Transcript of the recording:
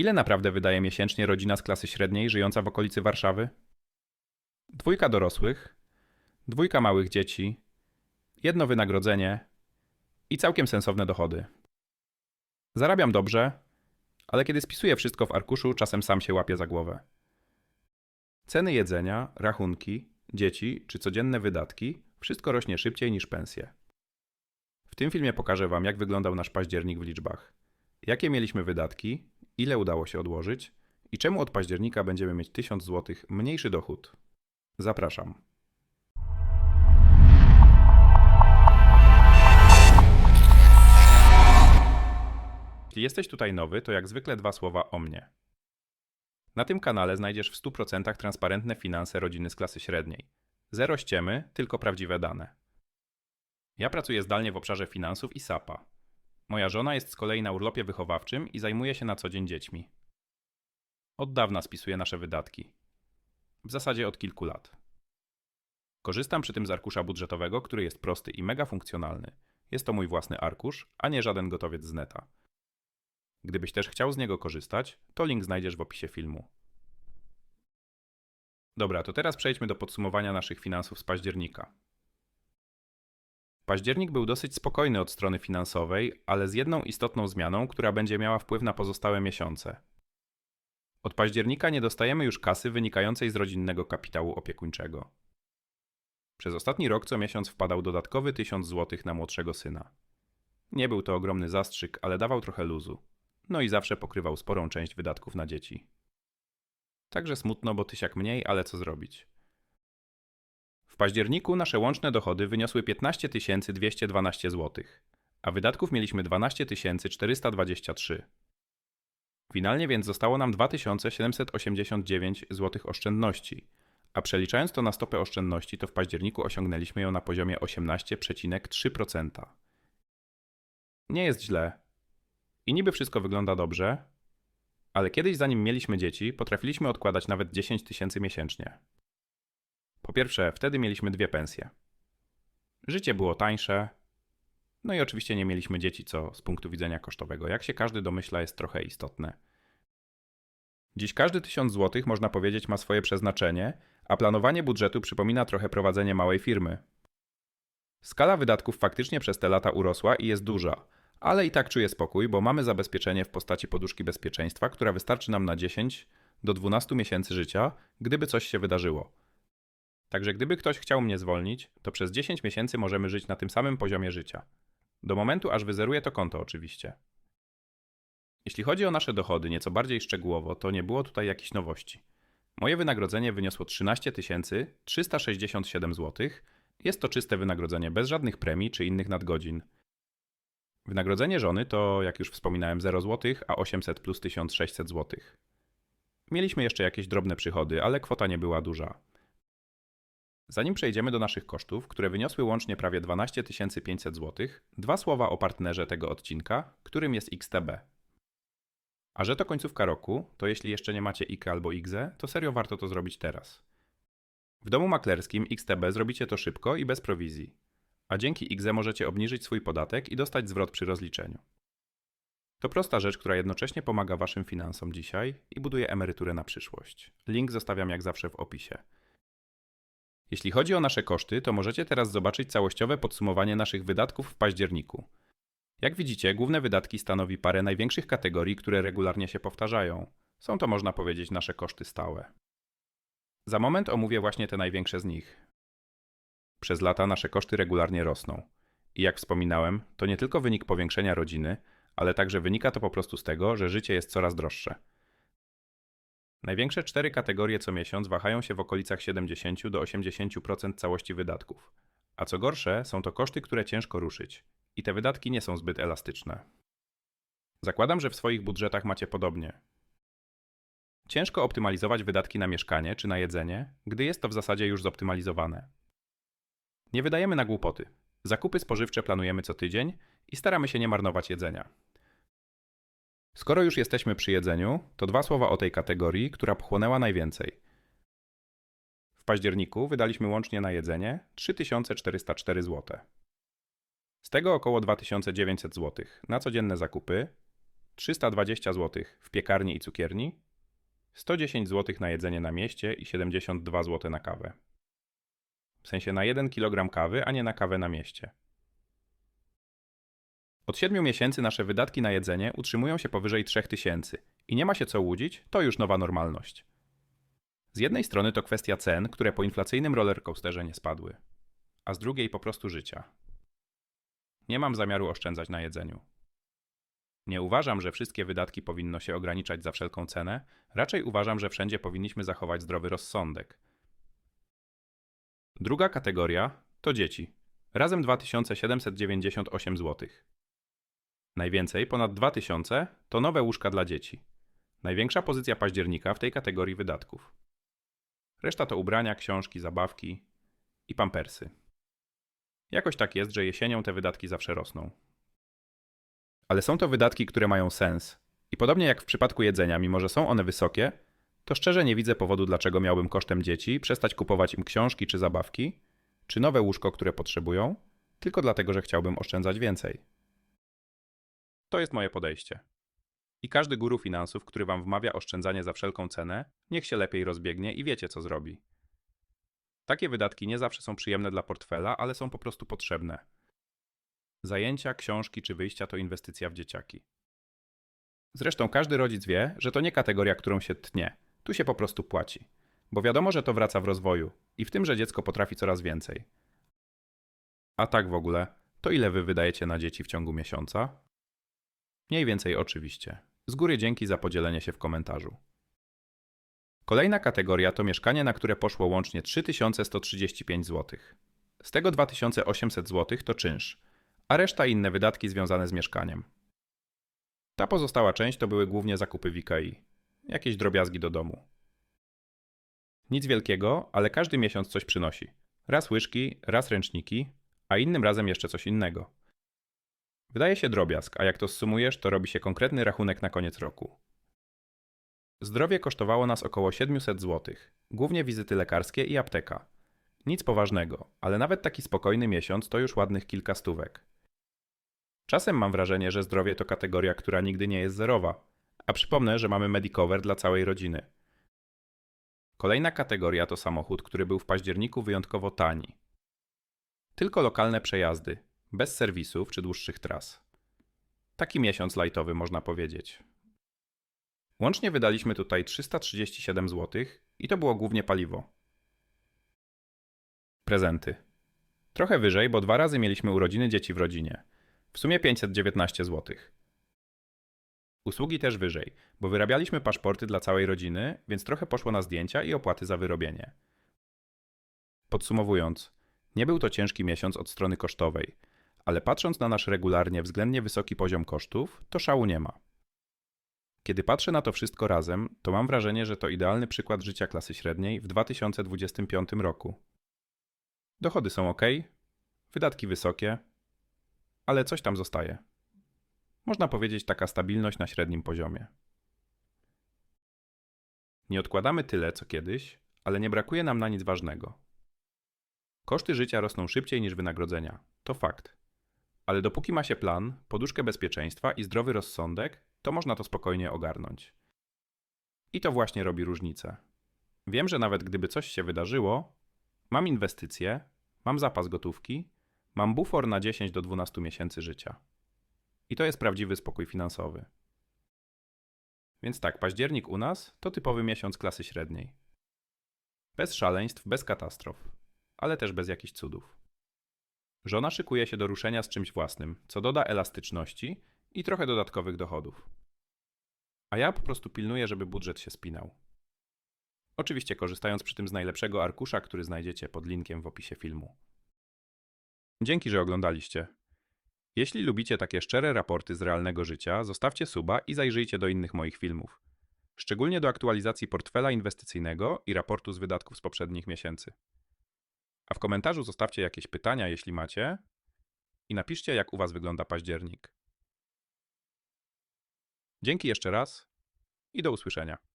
Ile naprawdę wydaje miesięcznie rodzina z klasy średniej żyjąca w okolicy Warszawy? Dwójka dorosłych, dwójka małych dzieci, jedno wynagrodzenie i całkiem sensowne dochody. Zarabiam dobrze, ale kiedy spisuję wszystko w arkuszu, czasem sam się łapię za głowę. Ceny jedzenia, rachunki, dzieci czy codzienne wydatki wszystko rośnie szybciej niż pensje. W tym filmie pokażę Wam, jak wyglądał nasz październik w liczbach. Jakie mieliśmy wydatki, ile udało się odłożyć i czemu od października będziemy mieć 1000 zł mniejszy dochód. Zapraszam. Jeśli jesteś tutaj nowy, to jak zwykle dwa słowa o mnie. Na tym kanale znajdziesz w 100% transparentne finanse rodziny z klasy średniej. Zero ściemy, tylko prawdziwe dane. Ja pracuję zdalnie w obszarze finansów i SAPA. Moja żona jest z kolei na urlopie wychowawczym i zajmuje się na co dzień dziećmi. Od dawna spisuję nasze wydatki. W zasadzie od kilku lat. Korzystam przy tym z arkusza budżetowego, który jest prosty i mega funkcjonalny. Jest to mój własny arkusz, a nie żaden gotowiec z neta. Gdybyś też chciał z niego korzystać, to link znajdziesz w opisie filmu. Dobra, to teraz przejdźmy do podsumowania naszych finansów z października. Październik był dosyć spokojny od strony finansowej, ale z jedną istotną zmianą, która będzie miała wpływ na pozostałe miesiące. Od października nie dostajemy już kasy wynikającej z rodzinnego kapitału opiekuńczego. Przez ostatni rok co miesiąc wpadał dodatkowy 1000 zł na młodszego syna. Nie był to ogromny zastrzyk, ale dawał trochę luzu. No i zawsze pokrywał sporą część wydatków na dzieci. Także smutno, bo tysiak mniej, ale co zrobić? Październiku nasze łączne dochody wyniosły 15 212 zł, a wydatków mieliśmy 12 423. Finalnie więc zostało nam 2789 zł oszczędności, a przeliczając to na stopę oszczędności, to w październiku osiągnęliśmy ją na poziomie 18,3%. Nie jest źle. I niby wszystko wygląda dobrze, ale kiedyś zanim mieliśmy dzieci, potrafiliśmy odkładać nawet 10 tysięcy miesięcznie. Po pierwsze, wtedy mieliśmy dwie pensje. Życie było tańsze, no i oczywiście nie mieliśmy dzieci, co z punktu widzenia kosztowego, jak się każdy domyśla, jest trochę istotne. Dziś każdy tysiąc złotych, można powiedzieć, ma swoje przeznaczenie, a planowanie budżetu przypomina trochę prowadzenie małej firmy. Skala wydatków faktycznie przez te lata urosła i jest duża, ale i tak czuję spokój, bo mamy zabezpieczenie w postaci poduszki bezpieczeństwa, która wystarczy nam na 10 do 12 miesięcy życia, gdyby coś się wydarzyło. Także gdyby ktoś chciał mnie zwolnić, to przez 10 miesięcy możemy żyć na tym samym poziomie życia. Do momentu, aż wyzeruję to konto, oczywiście. Jeśli chodzi o nasze dochody nieco bardziej szczegółowo, to nie było tutaj jakichś nowości. Moje wynagrodzenie wyniosło 13 367 zł. Jest to czyste wynagrodzenie bez żadnych premii czy innych nadgodzin. Wynagrodzenie żony to, jak już wspominałem, 0 zł, a 800 plus 1600 zł. Mieliśmy jeszcze jakieś drobne przychody, ale kwota nie była duża. Zanim przejdziemy do naszych kosztów, które wyniosły łącznie prawie 12 500 zł, dwa słowa o partnerze tego odcinka, którym jest XTB. A że to końcówka roku, to jeśli jeszcze nie macie IKE albo IGZE, to serio warto to zrobić teraz. W domu maklerskim XTB zrobicie to szybko i bez prowizji, a dzięki IGZE możecie obniżyć swój podatek i dostać zwrot przy rozliczeniu. To prosta rzecz, która jednocześnie pomaga Waszym finansom dzisiaj i buduje emeryturę na przyszłość. Link zostawiam jak zawsze w opisie. Jeśli chodzi o nasze koszty, to możecie teraz zobaczyć całościowe podsumowanie naszych wydatków w październiku. Jak widzicie, główne wydatki stanowi parę największych kategorii, które regularnie się powtarzają. Są to, można powiedzieć, nasze koszty stałe. Za moment omówię właśnie te największe z nich. Przez lata nasze koszty regularnie rosną. I jak wspominałem, to nie tylko wynik powiększenia rodziny, ale także wynika to po prostu z tego, że życie jest coraz droższe. Największe cztery kategorie co miesiąc wahają się w okolicach 70 do 80% całości wydatków. A co gorsze, są to koszty, które ciężko ruszyć. I te wydatki nie są zbyt elastyczne. Zakładam, że w swoich budżetach macie podobnie. Ciężko optymalizować wydatki na mieszkanie czy na jedzenie, gdy jest to w zasadzie już zoptymalizowane. Nie wydajemy na głupoty. Zakupy spożywcze planujemy co tydzień i staramy się nie marnować jedzenia. Skoro już jesteśmy przy jedzeniu, to dwa słowa o tej kategorii, która pochłonęła najwięcej. W październiku wydaliśmy łącznie na jedzenie 3404 zł. Z tego około 2900 zł na codzienne zakupy, 320 zł w piekarni i cukierni, 110 zł na jedzenie na mieście i 72 zł na kawę. W sensie na 1 kg kawy, a nie na kawę na mieście. Od 7 miesięcy nasze wydatki na jedzenie utrzymują się powyżej 3000 i nie ma się co łudzić, to już nowa normalność. Z jednej strony to kwestia cen, które po inflacyjnym rollercoasterze nie spadły, a z drugiej po prostu życia. Nie mam zamiaru oszczędzać na jedzeniu. Nie uważam, że wszystkie wydatki powinno się ograniczać za wszelką cenę, raczej uważam, że wszędzie powinniśmy zachować zdrowy rozsądek. Druga kategoria to dzieci. Razem 2798 zł. Najwięcej, ponad 2000, to nowe łóżka dla dzieci. Największa pozycja października w tej kategorii wydatków. Reszta to ubrania, książki, zabawki i pampersy. Jakoś tak jest, że jesienią te wydatki zawsze rosną. Ale są to wydatki, które mają sens. I podobnie jak w przypadku jedzenia, mimo że są one wysokie, to szczerze nie widzę powodu, dlaczego miałbym kosztem dzieci przestać kupować im książki czy zabawki, czy nowe łóżko, które potrzebują, tylko dlatego, że chciałbym oszczędzać więcej. To jest moje podejście. I każdy guru finansów, który wam wmawia oszczędzanie za wszelką cenę, niech się lepiej rozbiegnie i wiecie, co zrobi. Takie wydatki nie zawsze są przyjemne dla portfela, ale są po prostu potrzebne. Zajęcia, książki czy wyjścia to inwestycja w dzieciaki. Zresztą każdy rodzic wie, że to nie kategoria, którą się tnie. Tu się po prostu płaci. Bo wiadomo, że to wraca w rozwoju i w tym, że dziecko potrafi coraz więcej. A tak w ogóle, to ile wy wydajecie na dzieci w ciągu miesiąca? Mniej więcej oczywiście. Z góry dzięki za podzielenie się w komentarzu. Kolejna kategoria to mieszkanie, na które poszło łącznie 3135 zł. Z tego 2800 zł to czynsz, a reszta inne wydatki związane z mieszkaniem. Ta pozostała część to były głównie zakupy w IKEA. Jakieś drobiazgi do domu. Nic wielkiego, ale każdy miesiąc coś przynosi. Raz łyżki, raz ręczniki, a innym razem jeszcze coś innego. Wydaje się drobiazg, a jak to zsumujesz, to robi się konkretny rachunek na koniec roku. Zdrowie kosztowało nas około 700 zł, głównie wizyty lekarskie i apteka. Nic poważnego, ale nawet taki spokojny miesiąc to już ładnych kilka stówek. Czasem mam wrażenie, że zdrowie to kategoria, która nigdy nie jest zerowa, a przypomnę, że mamy Medicover dla całej rodziny. Kolejna kategoria to samochód, który był w październiku wyjątkowo tani. Tylko lokalne przejazdy, bez serwisów czy dłuższych tras. Taki miesiąc lajtowy można powiedzieć. Łącznie wydaliśmy tutaj 337 zł i to było głównie paliwo. Prezenty. Trochę wyżej, bo dwa razy mieliśmy urodziny dzieci w rodzinie. W sumie 519 zł. Usługi też wyżej, bo wyrabialiśmy paszporty dla całej rodziny, więc trochę poszło na zdjęcia i opłaty za wyrobienie. Podsumowując, nie był to ciężki miesiąc od strony kosztowej, ale patrząc na nasz regularnie względnie wysoki poziom kosztów, to szału nie ma. Kiedy patrzę na to wszystko razem, to mam wrażenie, że to idealny przykład życia klasy średniej w 2025 roku. Dochody są ok, wydatki wysokie, ale coś tam zostaje. Można powiedzieć taka stabilność na średnim poziomie. Nie odkładamy tyle co kiedyś, ale nie brakuje nam na nic ważnego. Koszty życia rosną szybciej niż wynagrodzenia. To fakt. Ale dopóki ma się plan, poduszkę bezpieczeństwa i zdrowy rozsądek, to można to spokojnie ogarnąć. I to właśnie robi różnicę. Wiem, że nawet gdyby coś się wydarzyło, mam inwestycje, mam zapas gotówki, mam bufor na 10 do 12 miesięcy życia. I to jest prawdziwy spokój finansowy. Więc tak, październik u nas to typowy miesiąc klasy średniej. Bez szaleństw, bez katastrof, ale też bez jakichś cudów. Żona szykuje się do ruszenia z czymś własnym, co doda elastyczności i trochę dodatkowych dochodów. A ja po prostu pilnuję, żeby budżet się spinał. Oczywiście korzystając przy tym z najlepszego arkusza, który znajdziecie pod linkiem w opisie filmu. Dzięki, że oglądaliście. Jeśli lubicie takie szczere raporty z realnego życia, zostawcie suba i zajrzyjcie do innych moich filmów. Szczególnie do aktualizacji portfela inwestycyjnego i raportu z wydatków z poprzednich miesięcy. A w komentarzu zostawcie jakieś pytania, jeśli macie, i napiszcie, jak u Was wygląda październik. Dzięki jeszcze raz i do usłyszenia.